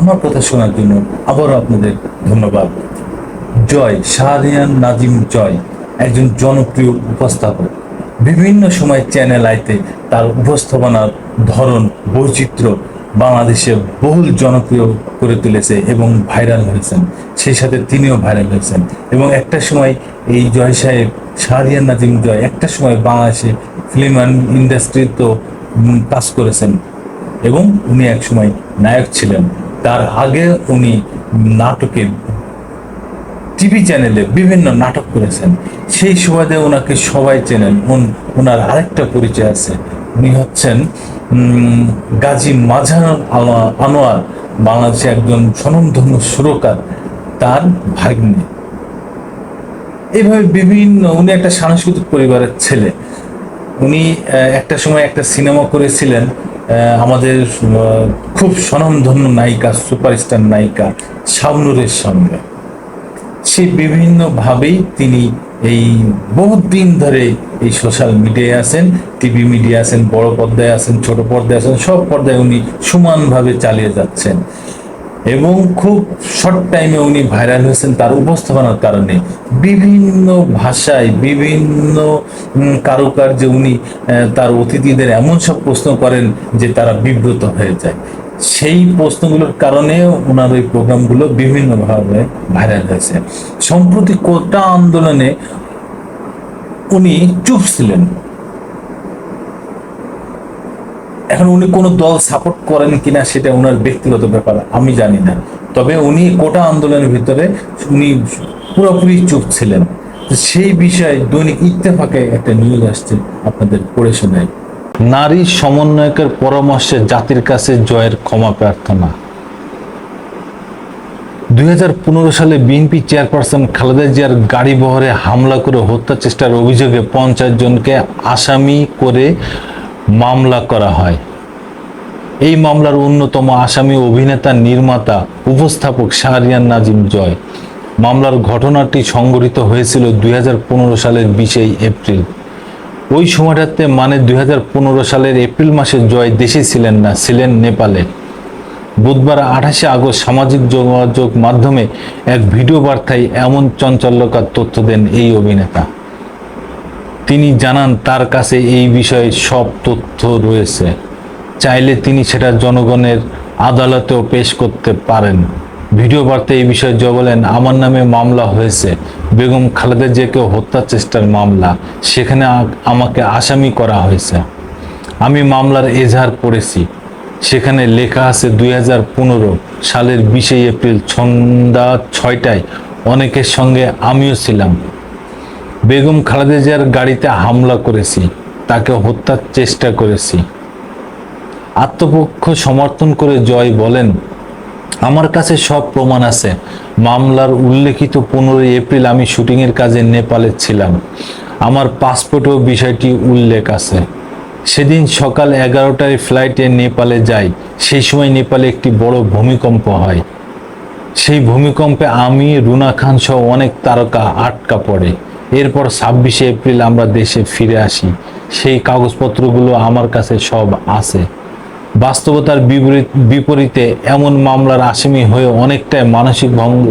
আমার কথা শোনার জন্য আবারও আপনাদের ধন্যবাদ। জয় শাহরিয়ান নাজিম জয়, একজন জনপ্রিয় উপস্থাপক। বিভিন্ন সময় চ্যানেল আইতে তার উপস্থাপনার ধরন, বৈচিত্র্য বাংলাদেশে বহুল জনপ্রিয় করে তুলেছে এবং ভাইরাল হয়েছেন। সেই সাথে তিনিও ভাইরাল হয়েছেন। এবং একটা সময় এই জয় সাহেব, শাহরিয়ান নাজিম জয় একটা সময় বাংলাদেশে ফিল্ম ইন্ডাস্ট্রি তো কাজ করেছেন। এবং উনি এক সময় নায়ক ছিলেন। তার আগে উনি নাটকে টিভি চ্যানেলে বিভিন্ন নাটক করেছেন। সেই সুবাদে ওনাকে সবাই চেনেন। ওনার আরেকটা পরিচয় আছে। উনি হচ্ছেন গাজী মাঝার আনোয়া- আনোয়ার, বাংলাদেশে একজন স্বনামধন্য সুরকার, তার ভাগ্নে। এইভাবে বিভিন্ন, উনি একটা সাংস্কৃতিক পরিবারের ছেলে। উনি একটা সময় একটা সিনেমা করেছিলেন। আমাদের খুব স্বনামধন্য নায়িকা, সুপারস্টার নায়িকা শাবনুরের সঙ্গে। সে বিভিন্নভাবেই তিনি এই বহুত দিন ধরে এই সোশ্যাল মিডিয়ায় আছেন, টিভি মিডিয়া আছেন, বড় পর্দায় আছেন, ছোট পর্দায় আছেন, সব পর্দায় উনি সমানভাবে চালিয়ে যাচ্ছেন। এবং খুব শর্ট টাইমে উনি ভাইরাল হয়েছেন তার উপস্থাপনার কারণে। বিভিন্ন ভাষায় বিভিন্ন কারুকার্যে উনি তার অতিথিদের এমন সব প্রশ্ন করেন যে তারা বিব্রত হয়ে যায়। সেই প্রশ্নগুলোর কারণে ওনার ওই প্রোগ্রামগুলো বিভিন্নভাবে ভাইরাল হয়েছে। সম্প্রতি কোটা আন্দোলনে উনি চুপ ছিলেন। এখন উনি কোন দল সাপোর্ট করেন কিনা সেটা ওনার ব্যক্তিগত ব্যাপার, আমি জানি না। তবে উনি কোটা আন্দোলনের ভিতরে উনি পুরোপুরি চুপ ছিলেন। সেই বিষয়ে দৈনিক ইত্তেফাকে একটা নিউজ আসছে আপনাদের পড়ে শোনাই। নারী সমন্বয়কের পরামর্শে জাতির কাছে জয়ের ক্ষমা প্রার্থনা। দুই হাজার পনেরো সালে বিএনপি চেয়ারপারসন খালেদা জিয়ার গাড়ি বহরে হামলা করে হত্যা চেষ্টার অভিযোগে পঞ্চাশ জনকে আসামি করে মামলা করা হয়। এই মামলার অন্যতম আসামি অভিনেতা নির্মাতা, উপস্থাপক শাহরিয়ান নাজিম জয়। মামলার ঘটনাটি সংঘটিত হয়েছিল দুই হাজার পনেরো সালের বিশেই এপ্রিল। ওই সময়টাতে মানে দুই হাজার পনেরো সালের এপ্রিল মাসে জয় দেশে ছিলেন না, ছিলেন নেপালে। বুধবার আঠাশে আগস্ট সামাজিক যোগাযোগ মাধ্যমে এক ভিডিও বার্তায় এমন চঞ্চল্যকার তথ্য দেন এই অভিনেতা। তিনি জানান, তার কাছে এই বিষয়ে সব তথ্য রয়েছে। চাইলে তিনি সেটা জনগণের আদালতেও পেশ করতে পারেন। ভিডিও বার্তায় এই বিষয়ে জয় বলেন, আমার নামে মামলা হয়েছে। বেগম খালেদা জিয়াকে হত্যা চেষ্টার মামলা। সেখানে আমাকে আসামি করা হয়েছে। আমি মামলার এজাহার পড়েছি। সেখানে লেখা আছে, দুই হাজার পনেরো সালের বিশে এপ্রিল সন্ধ্যা ছয়টায় অনেকের সঙ্গে আমিও ছিলাম। বেগম খালেদা জিয়ার গাড়িতে হামলা করেছি, তাকে হত্যার চেষ্টা করেছি। আত্মপক্ষ সমর্থন করে জয় বলেন, আমার কাছে সব প্রমাণ আছে। মামলার উল্লেখিত পনেরোই এপ্রিল আমি শুটিংয়ের কাজে নেপালে ছিলাম। আমার পাসপোর্টেও বিষয়টি উল্লেখ আছে। সেদিন সকাল এগারোটায় ফ্লাইটে নেপালে যাই, সেই সময় নেপালে একটি বড় ভূমিকম্প হয়। সেই ভূমিকম্পে আমি, রুনা খান সহ অনেক তারকা আটকা পড়ে। এরপর ছাব্বিশে এপ্রিল আমরা দেশে ফিরে আসি। সেই কাগজপত্রগুলো আমার কাছে সব আছে। বাস্তবতার বিপরীত, বিপরীতে এমন মামলার আসামি হয়ে অনেকটাই মানসিক ভঙ্গ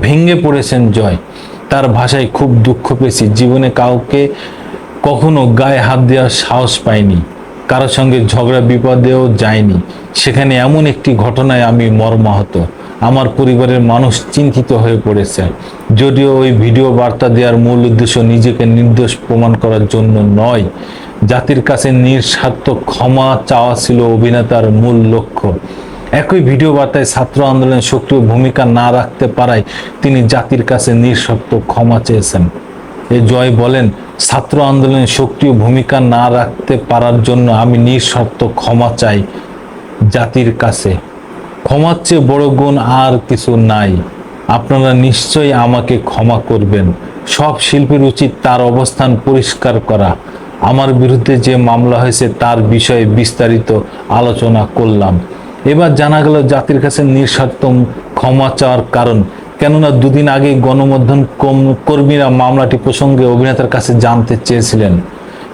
ভেঙে পড়েছেন জয়। তার ভাষায় খুব দুঃখ পেয়েছি। জীবনে কাউকে কখনো গায়ে হাত দেওয়ার সাহস পাইনি। কারোর সঙ্গে ঝগড়া বিপদেও যায়নি সেখানে এমন একটি ঘটনায় আমি মর্মাহত। আমার পরিবারের মানুষ চিন্তিত হয়ে পড়েছে। যদিও ওই ভিডিও বার্তা দেওয়ার মূল উদ্দেশ্য নিজেকে নির্দোষ প্রমাণ করার জন্য নয়, জাতির কাছে নিঃস্বার্থ ক্ষমা চাওয়া ছিল অভিনেতার মূল লক্ষ্য। একই ভিডিও বার্তায় ছাত্র আন্দোলনে সক্রিয় ভূমিকা না রাখতে পারায় তিনি জাতির কাছে নিঃস্বার্থ ক্ষমা চেয়েছেন। এ জয় বলেন, ছাত্র আন্দোলনে সক্রিয় ভূমিকা না রাখতে পারার জন্য আমি নিঃস্বার্থ ক্ষমা চাই জাতির কাছে। ক্ষমার চেয়ে বড় গুণ আর কিছু নাই। আপনারা নিশ্চয়ই আমাকে ক্ষমা করবেন। সব শিল্পীর উচিত তার অবস্থান পরিষ্কার করা। আমার বিরুদ্ধে যে মামলা হয়েছে তার বিষয়ে বিস্তারিত আলোচনা করলাম। এবার জানা গেল জাতির কাছে নিঃস্বার্থ ক্ষমা চাওয়ার কারণ। কেননা দুদিন আগে গণমাধ্যম কর্মীরা মামলাটি প্রসঙ্গে অভিনেতার কাছে জানতে চেয়েছিলেন।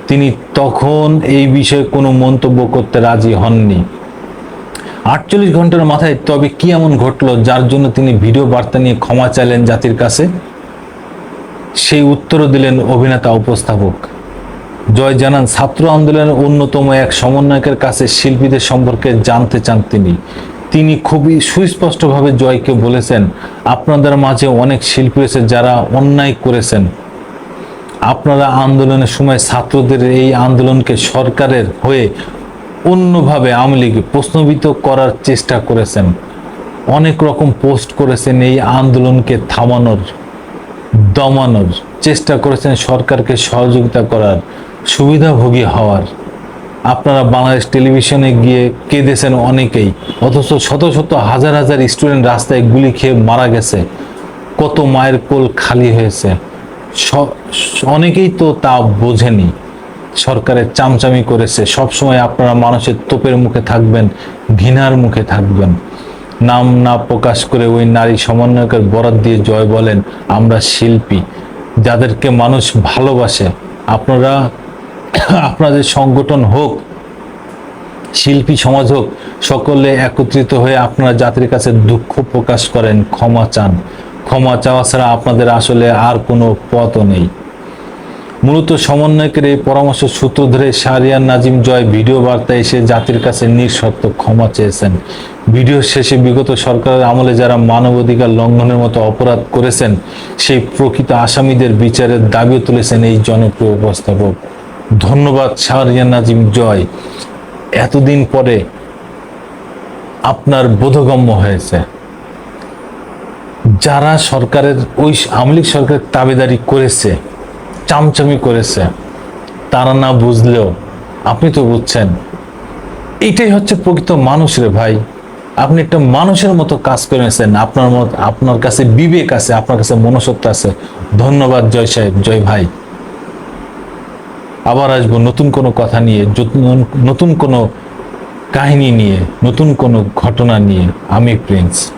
তিনি তখন এই বিষয়ে কোনো মন্তব্য করতে রাজি হননি। আটচল্লিশ ঘণ্টার মাথায় তবে কি এমন ঘটলো যার জন্য তিনি ভিডিও বার্তা নিয়ে ক্ষমা চাইলেন জাতির কাছে? সেই উত্তরও দিলেন অভিনেতা উপস্থাপক। জয় জানান, ছাত্র আন্দোলনের অন্যতম এক সমন্বয়কের কাছে শিল্পীদের সম্পর্কে জানতে চান তিনি। তিনি খুবই সুস্পষ্টভাবে জয়কে বলেছেন, আপনাদের মাঝে অনেক শিল্পী রয়েছে যারা অন্যায় করেছেন। আপনারা আন্দোলনের সময় ছাত্রদের এই আন্দোলনকে সরকারের হয়ে অন্যভাবে আওয়ামী লীগ প্রশ্নবিত করার চেষ্টা করেছেন। অনেক রকম পোস্ট করেছেন এই আন্দোলনকে থামানোর, দমানোর, চেষ্টা করেছেন সরকারকে সহযোগিতা করার, সুবিধাভোগী হওয়ার। আপনারা বাংলাদেশ টেলিভিশনে গিয়ে কেঁদেছেন অনেকেই, অথচ শত শত হাজার হাজার স্টুডেন্ট রাস্তায় গুলি খেয়ে মারা গেছে। কত মায়ের কোল খালি হয়েছে। অনেকেই তো তা বোঝেনি। সরকারের চামচামি করেছে। সবসময় আপনারা মানুষের তোপের মুখে থাকবেন, ঘৃণার মুখে থাকবেন। নাম না প্রকাশ করে ওই নারী সমন্বয়কের বরাত দিয়ে জয় বলেন আমরা শিল্পী। যাদেরকে মানুষ ভালোবাসে, আপনারা, আপনাদের সংগঠন হোক, শিল্পী সমাজ হোক, সকলে একত্রিত হয়ে আপনারা জাতির কাছে দুঃখ প্রকাশ করেন, ক্ষমা চান। ক্ষমা চাওয়া ছাড়া আপনাদের আসলে আর কোনো পথও নেই। মূলত সমন্বয়কের এই পরামর্শ সূত্র ধরে শাহরিয়ার নাজিম জয় ভিডিও বার্তা এসে জাতির কাছে নিঃশর্ত ক্ষমা চেয়েছেন। ভিডিও শেষে বিগত সরকারের আমলে যারা মানবাধিকার লঙ্ঘনের মতো অপরাধ করেছেন, সেই প্রকৃত আসামিদের বিচারের দাবিও তুলেছেন এই জনপ্রিয় উপস্থাপক। ধন্যবাদ শাহরিয়ার নাজিম জয়। এতদিন পরে আপনার বোধগম্য হয়েছে। যারা সরকারের ওই আওয়ামী লীগ সরকারের তাবেদারি করেছে চামচামি করেছে। তারা না বুঝলেও আপনি তো বুঝছেন। এটাই হচ্ছে প্রকৃত মানুষ রে ভাই। আপনি একটা মানুষের মতো কাজ করেছেন। আপনার মত, আপনার কাছে বিবেক আছে, আপনার কাছে মনসত্ব আছে। ধন্যবাদ জয় সাহেব, জয় ভাই। আবার আসব নতুন কোনো কথা নিয়ে নতুন কোনো কাহিনী নিয়ে, নতুন কোনো ঘটনা নিয়ে। আমি প্রিন্স।